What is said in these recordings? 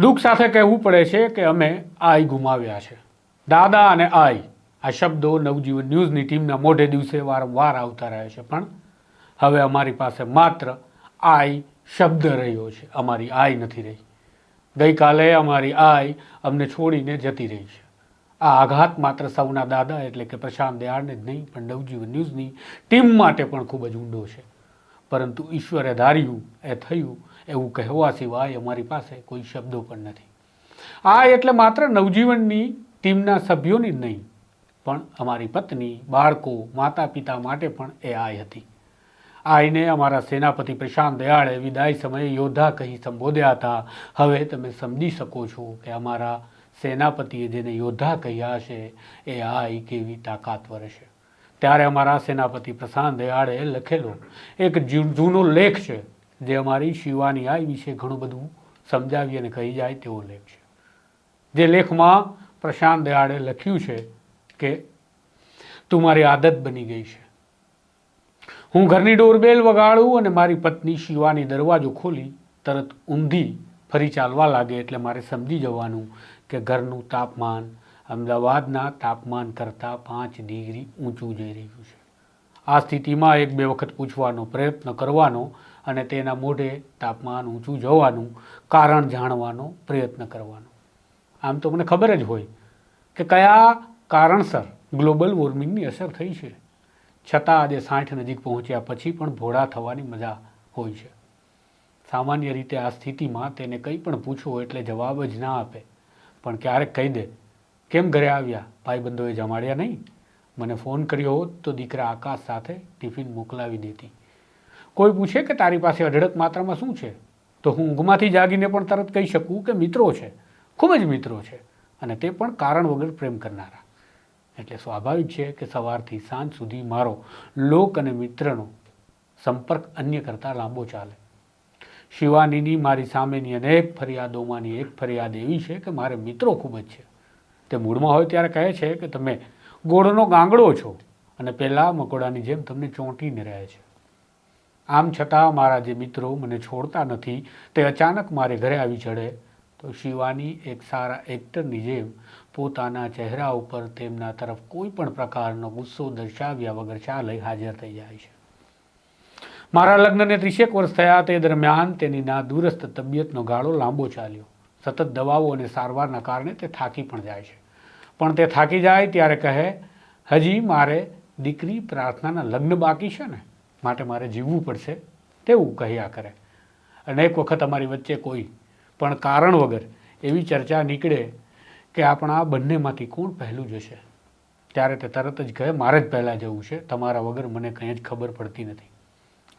દુઃખ સાથે કહેવું પડે છે કે અમે આઈ ગુમાવ્યા છે. દાદા અને આઈ, આ શબ્દો નવજીવન ન્યૂઝની ટીમના મોઢે દિવસે વારંવાર આવતા રહે છે. પણ હવે અમારી પાસે માત્ર આઈ શબ્દ રહ્યો છે. અમારી આઈ નથી રહી. ગઈકાલે અમારી આઈ અમને છોડીને જતી રહી છે. આ આઘાત માત્ર સૌના દાદા એટલે કે પ્રશાંત દયાળને જ નહીં, પણ નવજીવન ન્યૂઝની ટીમ માટે પણ ખૂબ જ ઊંડો છે. પરંતુ ઈશ્વરે ધાર્યું, એ થયું એવું કહેવા સિવાય અમારી પાસે કોઈ શબ્દો પણ નથી. આ એટલે માત્ર નવજીવનની ટીમના સભ્યોની જ નહીં, પણ અમારી પત્ની, બાળકો માતા પિતા માટે પણ એ આય હતી. આઈને અમારા સેનાપતિ પ્રશાંત દયાળે વિદાય સમયે યોદ્ધા કહી સંબોધ્યા હતા, હવે તમે સમજી શકો છો કે અમારા સેનાપતિએ જેને યોદ્ધા કહ્યા છે, એ આય કેવી તાકાતવર છે. ત્યારે અમારા સેનાપતિ પ્રશાંત દયાળે લખેલો, એક જૂનો લેખ છે. જે અમારી શિવાની આઈ વિશે ઘણું બધું સમજાવી અને કહી જાય તેવો લેખ છે. જે લેખમાં પ્રશાંત દયાળે લખ્યું છે કે, તું મારી આદત બની ગઈ છે. હું ઘરની ડોરબેલ વગાડું અને મારી પત્ની શિવાની દરવાજો ખોલી, તરત ઊંધી ફરી ચાલવા લાગે એટલે મારે સમજી જવાનું કે ઘરનું તાપમાન અમદાવાદના તાપમાન કરતાં પાંચ ડિગ્રી ઊંચું જઈ રહ્યું છે. આ સ્થિતિમાં એક બે વખત પૂછવાનો પ્રયત્ન કરવાનો અને તેના મોઢે તાપમાન ઊંચું જવાનું કારણ જાણવાનો પ્રયત્ન કરવાનો. આમ તો મને ખબર જ હોય કે કયા કારણસર ગ્લોબલ વોર્મિંગની અસર થઈ છે. છતાં આજે સાઠ નજીક પહોંચ્યા પછી પણ ભોળા થવાની મજા હોય છે. સામાન્ય રીતે આ સ્થિતિમાં તેને કંઈ પણ પૂછો એટલે જવાબ જ ના આપે. પણ ક્યારેક કહી દે, કેમ ઘરે આવ્યા? ભાઈબંધોએ જમાડ્યા નહીં? મને ફોન કર્યો હોત તો દીકરા આકાશ સાથે ટિફિન મોકલાવી દેતી. કોઈ પૂછે કે તારી પાસે અઢળક માત્રામાં શું છે? તો હું ઊંઘમાંથી જાગીને પણ તરત કહી શકું કે મિત્રો છે. ખૂબ જ મિત્રો છે. અને તે પણ કારણ વગર પ્રેમ કરનારા. એટલે સ્વાભાવિક છે કે સવારથી સાંજ સુધી મારો લોક અને મિત્રનો સંપર્ક અન્ય કરતાં લાંબો ચાલે. શિવાનીની મારી સામેની અનેક ફરિયાદોમાંની એક ફરિયાદ એવી છે કે મારે મિત્રો ખૂબ જ છે. તે મૂળમાં હોય ત્યારે કહે છે કે તમે ગોળનો ગાંગડો છો અને પહેલાં મકોડાની જેમ તમને ચોંટીને રહે છે. આમ છતાં મારા જે મિત્રો મને છોડતા નથી, તે અચાનક મારે ઘરે આવી ચડે. તો શિવાની એક સારા એક્ટરની જેમ પોતાના ચહેરા ઉપર તેમના તરફ કોઈ પણ પ્રકારનો ગુસ્સો દર્શાવ્યા વગર ચાલે હાજર થઈ જાય છે. મારા લગ્નને ત્રીસેક વર્ષ થયા તે દરમિયાન તેની ના દૂરસ્થ તબિયતનો ગાળો લાંબો ચાલ્યો. સતત દવાઓ અને સારવારના કારણે તે થાકી પણ જાય છે. પણ તે થાકી જાય ત્યારે કહે, હજી મારે દીકરી પ્રાર્થનાના લગ્ન બાકી છે ને? માટે મારે જીવવું પડશે, તેવું કહ્યા કરે. અનેક વખત અમારી વચ્ચે કોઈ, પણ કારણ વગર એવી ચર્ચા નીકળે કે આપણા બંનેમાંથી કોણ પહેલું જશે? ત્યારે તે તરત જ કહે, મારે જ પહેલાં જવું છે, તમારા વગર મને કંઈ જ ખબર પડતી નથી.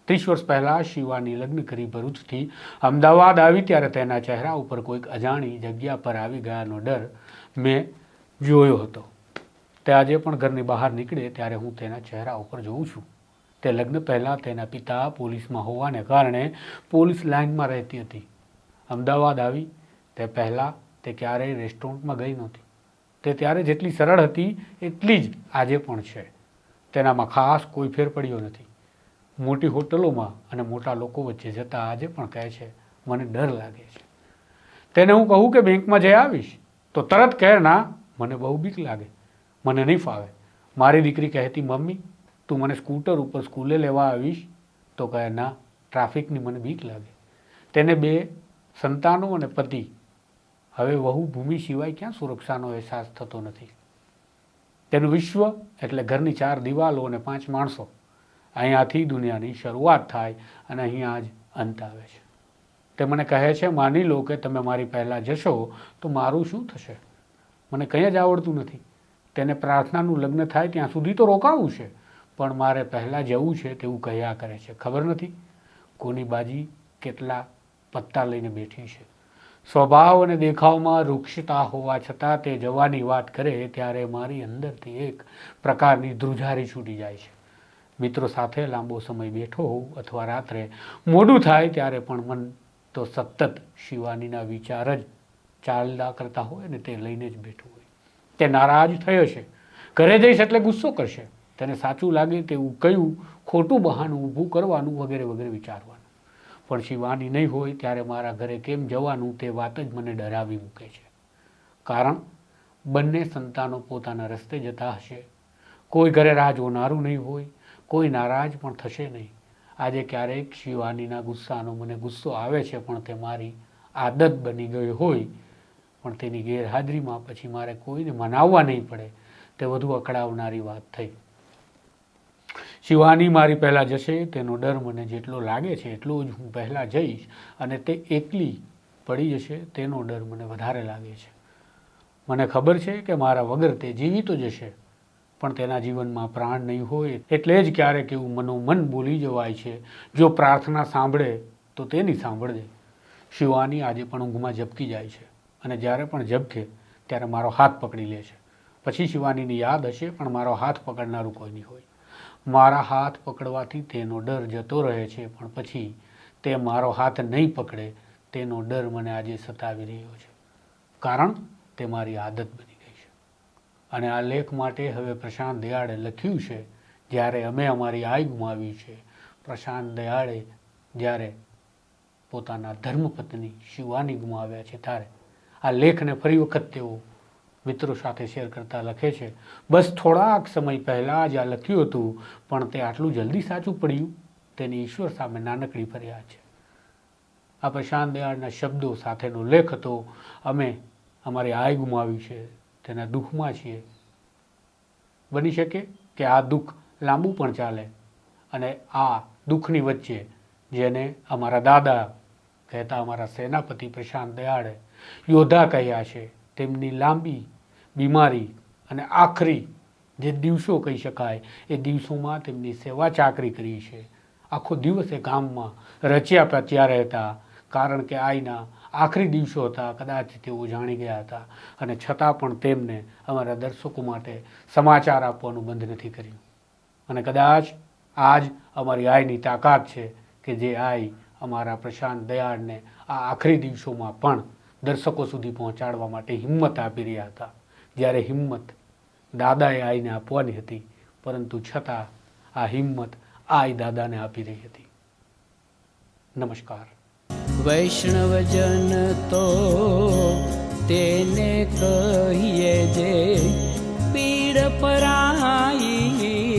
ત્રીસ વર્ષ પહેલાં શિવાની લગ્ન કરી ભરૂચથી અમદાવાદ આવી, ત્યારે તેના ચહેરા ઉપર કોઈક અજાણી જગ્યા પર આવી ગયાનો ડર મેં જોયો હતો. તે આજે પણ ઘરની બહાર નીકળે, ત્યારે હું તેના ચહેરા ઉપર જોઉં છું. તે લગ્ન પહેલાં તેના પિતા પોલીસમાં હોવાને કારણે પોલીસ લાઇનમાં રહેતી હતી. અમદાવાદ આવી. તે પહેલાં તે ક્યારેય રેસ્ટોરન્ટમાં ગઈ નહોતી. તે ત્યારે જેટલી સરળ હતી, એટલી જ આજે પણ છે. તેનામાં ખાસ કોઈ ફેર પડ્યો નથી. મોટી હોટલોમાં અને મોટા લોકો વચ્ચે જતાં આજે પણ કહે છે, મને ડર લાગે છે. તેને હું કહું કે બેંકમાં જઈ આવીશ, તો તરત કહે ના મને બહુ બીક લાગે. મને નહીં ફાવે મારી દીકરી કહેતી, મમ્મી તું મને સ્કૂટર ઉપર સ્કૂલે લેવા આવીશ, તો કહે, ના, ટ્રાફિકની મને બીક લાગે. તેને બે સંતાનો અને પતિ. હવે વહુ ભૂમિ સિવાય ક્યાં સુરક્ષાનો અહેસાસ થતો નથી? તેનું વિશ્વ એટલે ઘરની ચાર દિવાલો અને પાંચ માણસો. અહીંયાથી દુનિયાની શરૂઆત થાય અને અહીંયા જ અંત આવે છે. તે મને કહે છે, માની લો કે તમે મારી પહેલાં જશો, તો મારું શું થશે? મને કંઈ જ આવડતું નથી. તેને પ્રાર્થનાનું લગ્ન થાય ત્યાં સુધી તો રોકાવું છે. પણ મારે પહેલાં જવું છે તેવું કહ્યા કરે છે. ખબર નથી કોની બાજી કેટલા પત્તા લઈને બેઠી છે. સ્વભાવ અને દેખાવમાં રૂક્ષતા હોવા છતાં તે જવાની વાત કરે ત્યારે મારી અંદરથી એક પ્રકારની ધ્રુજારી છૂટી જાય છે. મિત્રો સાથે લાંબો સમય બેઠો હોઉં અથવા રાત્રે મોડું થાય ત્યારે પણ મન તો સતત શિવાનીના વિચાર જ ચાલતા કરતા હોય ને તે લઈને જ બેઠું હોય. તે નારાજ થયો છે. ઘરે જઈશ એટલે ગુસ્સો કરશે. તેને સાચું લાગે તેવું કયું ખોટું બહાનું ઊભું કરવાનું વગેરે વગેરે વિચારવાનું. પણ શિવાની નહીં હોય ત્યારે મારા ઘરે કેમ જવાનું તે વાત જ મને ડરાવી મૂકે છે. કારણ બંને સંતાનો પોતાના રસ્તે જતા હશે. કોઈ ઘરે રાહ જોનારું નહીં હોય, કોઈ નારાજ પણ થશે નહીં. આજે ક્યારેક શિવાનીના ગુસ્સાનો મને ગુસ્સો આવે છે પણ તે મારી આદત બની ગઈ હોય. પણ તેની ગેરહાજરીમાં પછી મારે કોઈને મનાવવા નહીં પડે. તે વધુ અકળાવનારી વાત થઈ. શિવાની મારી પહેલાં જશે, તેનો ડર મને જેટલો લાગે છે એટલો જ હું પહેલાં જઈશ અને તે એકલી પડી જશે, તેનો ડર મને વધારે લાગે છે. મને ખબર છે કે મારા વગર તે જીવી તો જશે, પણ તેના જીવનમાં પ્રાણ નહીં હોય, એટલે જ ક્યારેક એવું મનોમન બોલી જવાય છે. જો પ્રાર્થના સાંભળે, તો તેની સાંભળજે. શિવાની આજે પણ ઊંઘમાં ઝબકી જાય છે અને જ્યારે પણ ઝબકે, ત્યારે મારો હાથ પકડી લે છે. પછી શિવાનીની યાદ હશે, પણ મારો હાથ પકડનારું કોઈ નહીં હોય. મારા હાથ પકડવાથી તેનો ડર જતો રહે છે, પણ પછી તે મારો હાથ નહીં પકડે, તેનો ડર મને આજે સતાવી રહ્યો છે. કારણ તે મારી આદત બની ગઈ છે. અને આ લેખ માટે હવે પ્રશાંત દયાળે લખ્યું છે, જ્યારે અમે અમારી આય ગુમાવી છે. પ્રશાંત દયાળે જ્યારે પોતાના ધર્મપત્ની શિવાની ગુમાવ્યા છે, ત્યારે આ લેખને ફરી વખત તેઓ મિત્રો સાથે શેર કરતા લખે છે, બસ થોડાક સમય પહેલાં જ આ લખ્યું હતું, પણ તે આટલું જલ્દી સાચું પડ્યું. તેની ઈશ્વર સામે નાનકડી ફરિયાદ છે. આ પ્રશાંત દયાળના શબ્દો સાથેનો લેખ હતો, અમે, અમારી આય ગુમાવી છે, તેના દુઃખમાં છીએ. બની શકે કે આ દુઃખ લાંબુ પણ ચાલે અને આ દુઃખની વચ્ચે જેને અમારા દાદા કહેતા અમારા સેનાપતિ પ્રશાંત દયાળે યોદ્ધા કહ્યા છે તેમની લાંબી, બીમારી અને આખરી જે દિવસો કહી શકાય, એ દિવસોમાં તેમની સેવા ચાકરી કરી છે. આખો દિવસ એ ગામમાં રચ્યા પચ્યા રહેતા, કારણ કે આઈના આખરી દિવસો હતા, કદાચ તેઓ જાણી ગયા હતા. અને છતાં પણ તેમને અમારા દર્શકો માટે સમાચાર આપવાનું બંધ નથી કર્યું. અને કદાચ આજ અમારી આયની તાકાત છે કે જે આઈ અમારા પ્રશાંત દયાળને આ આખરી દિવસોમાં પણ દર્શકો સુધી પહોંચાડવા માટે હિંમત આપી રહ્યા હતા. જ્યારે હિંમત દાદાએ આઈને આપવાની હતી, પરંતુ છતાં આ હિંમત આઈ દાદાને આપી રહી હતી. નમસ્કાર. વૈષ્ણવજન તો તેને કહીએ જે પીડ પરાઈ